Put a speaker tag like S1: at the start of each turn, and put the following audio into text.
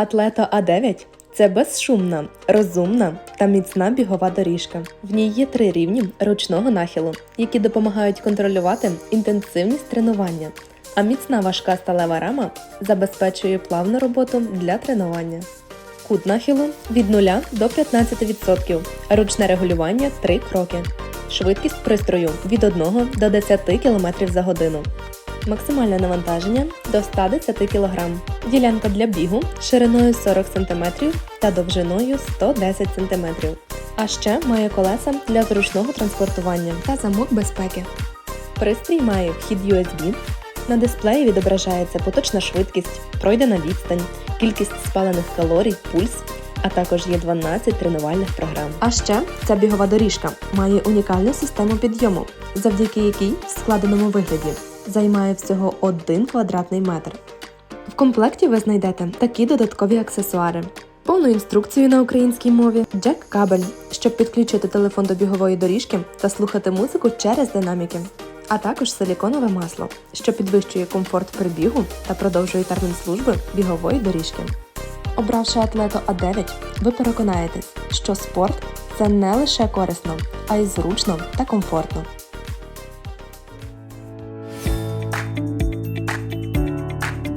S1: Атлето А9 це безшумна, розумна та міцна бігова доріжка. В ній є три рівні ручного нахилу, які допомагають контролювати інтенсивність тренування. А міцна важка сталева рама забезпечує плавну роботу для тренування. Кут нахилу від 0 до 15%. Ручне регулювання 3 кроки. Швидкість пристрою від 1 до 10 км за годину. Максимальне навантаження до 110 кг. Ділянка для бігу шириною 40 см та довжиною 110 см. А ще має колеса для зручного транспортування та замок безпеки. Пристрій має вхід USB. На дисплеї відображається поточна швидкість, пройдена відстань, кількість спалених калорій, пульс, а також є 12 тренувальних програм. А ще ця бігова доріжка має унікальну систему підйому, завдяки якій в складеному вигляді займає всього 1 квадратний метр. В комплекті ви знайдете такі додаткові аксесуари. Повну інструкцію на українській мові, джек-кабель, щоб підключити телефон до бігової доріжки та слухати музику через динаміки, а також силіконове масло, що підвищує комфорт при бігу та продовжує термін служби бігової доріжки. Обравши атлето А9, ви переконаєтесь, що спорт це не лише корисно, а й зручно та комфортно.